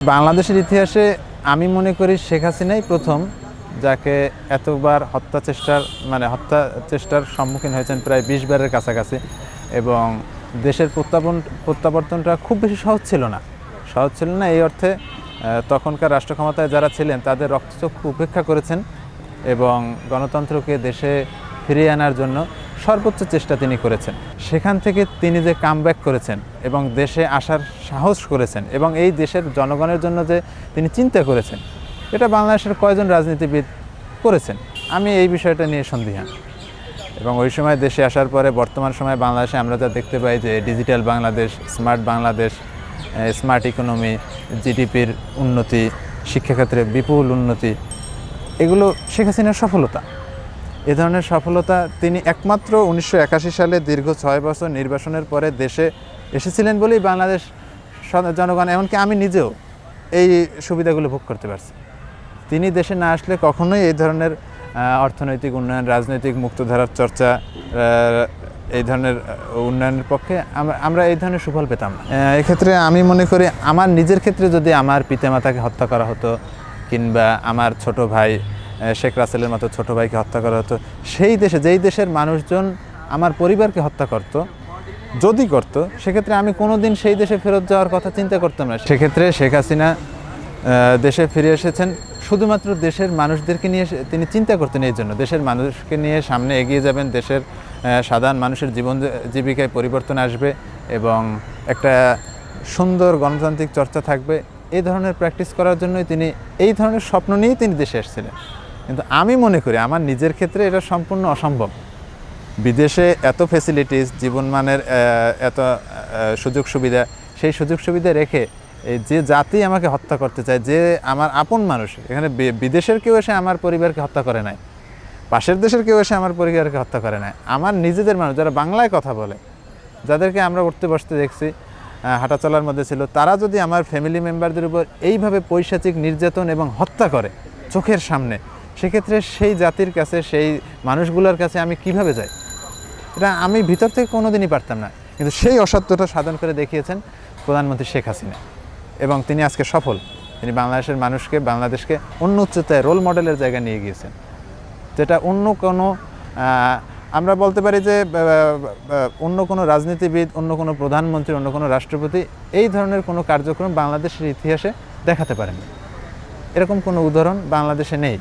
বাংলাদেশের ইতিহাসে আমি মনে করি শেখ হাসিনাই প্রথম যাকে এতবার হত্যা চেষ্টার মানে হত্যা চেষ্টার সম্মুখীন হয়েছেন প্রায় বিশ বারের কাছাকাছি এবং দেশের প্রত্যাবন, প্রত্যাবর্তনটা খুব বেশি সহজ ছিল না। সহজ ছিল না এই অর্থে তখনকার রাষ্ট্র ক্ষমতায় যারা ছিলেন তাদের রক্তচক্ষু উপেক্ষা করেছেন এবং গণতন্ত্রকে দেশে ফিরিয়ে আনার জন্য সর্বোচ্চ চেষ্টা তিনি করেছেন। সেখান থেকে তিনি যে কামব্যাক করেছেন এবং দেশে আসার সাহস করেছেন এবং এই দেশের জনগণের জন্য যে তিনি চিন্তা করেছেন, এটা বাংলাদেশের কয়জন রাজনীতিবিদ করেছেন? আমি এই বিষয়টা নিয়ে সন্দিহান। এবং ওই সময় দেশে আসার পরে বর্তমান সময়ে বাংলাদেশে আমরা যা দেখতে পাই যে digital Bangladesh, smart Bangladesh smart economy, জিডিপির উন্নতি, শিক্ষাক্ষেত্রে বিপুল উন্নতি, এগুলো শেখ হাসিনার সফলতা। এ ধরনের সফলতা তিনি একমাত্র উনিশশো একাশি সালে দীর্ঘ ছয় বছর নির্বাসনের পরে দেশে এসেছিলেন বলেই বাংলাদেশ জনগণ, এমনকি আমি নিজেও এই সুবিধাগুলো ভোগ করতে পারছি। তিনি দেশে না আসলে কখনোই এই ধরনের অর্থনৈতিক উন্নয়ন, রাজনৈতিক মুক্তধারার চর্চা এই ধরনের উন্নয়নের পক্ষে আমরা এই ধরনের সুফল পেতাম না। এক্ষেত্রে আমি মনে করি আমার নিজের ক্ষেত্রে যদি আমার পিতামাতাকে হত্যা করা হতো, কিংবা আমার ছোট ভাই শেখ রাসেলের মতো ছোট ভাইকে হত্যা করা হতো। সেই দেশে, যেই দেশের মানুষজন আমার পরিবারকে হত্যা করত, যদি করত, সেক্ষেত্রে আমি কোনো দিন সেই দেশে ফেরত যাওয়ার কথা চিন্তা করতাম না। সেক্ষেত্রে শেখ হাসিনা দেশে ফিরে এসেছেন। শুধুমাত্র দেশের মানুষদেরকে নিয়ে তিনি চিন্তা করতেন এই জন্য। দেশের মানুষকে নিয়ে সামনে এগিয়ে যাবেন। দেশের সাধারণ মানুষের জীবন জীবিকায় পরিবর্তন আসবে এবং একটা সুন্দর গণতান্ত্রিক চর্চা থাকবে। এই ধরনের প্র্যাকটিস করার জন্যই তিনি এই ধরনের স্বপ্ন নিয়েই তিনি দেশে এসেছিলেন। কিন্তু আমি মনে করি আমার নিজের ক্ষেত্রে এটা সম্পূর্ণ অসম্ভব। বিদেশে এত ফেসিলিটিস জীবনমানের এত সুযোগ সুবিধা, সেই সুযোগ সুবিধা রেখে এই যে জাতি আমাকে হত্যা করতে চায়, যে আমার আপন মানুষ, এখানে বিদেশের কেউ এসে আমার পরিবারকে হত্যা করে নাই, পাশের দেশের কেউ এসে আমার পরিবারকে হত্যা করে নাই। আমার নিজেদের মানুষ, যারা বাংলায় কথা বলে, যাদেরকে আমরা উঠতে বসতে দেখছি হাঁটা চলার মধ্যে ছিল, তারা যদি আমার ফ্যামিলি মেম্বারদের উপর এইভাবে পৈশাচিক, নির্যাতন এবং হত্যা করে, চোখের সামনে সেক্ষেত্রে সেই জাতির কাছে, সেই মানুষগুলোর কাছে আমি কীভাবে যাই? এটা আমি ভিতর থেকে কোনোদিনই পারতাম না। কিন্তু সেই অসত্যটা সাধন করে দেখিয়েছেন প্রধানমন্ত্রী শেখ হাসিনা। এবং তিনি আজকে সফল। তিনি বাংলাদেশের মানুষকে, বাংলাদেশকে অন্য উচ্চতায় রোল মডেলের জায়গায় নিয়ে গিয়েছেন। যেটা অন্য কোনো আমরা বলতে পারি যে অন্য কোনো রাজনীতিবিদ, অন্য কোনো প্রধানমন্ত্রী, অন্য কোনো রাষ্ট্রপতি এই ধরনের কোনো কার্যক্রম বাংলাদেশের ইতিহাসে দেখাতে পারেন এরকম কোনো উদাহরণ বাংলাদেশে নেই।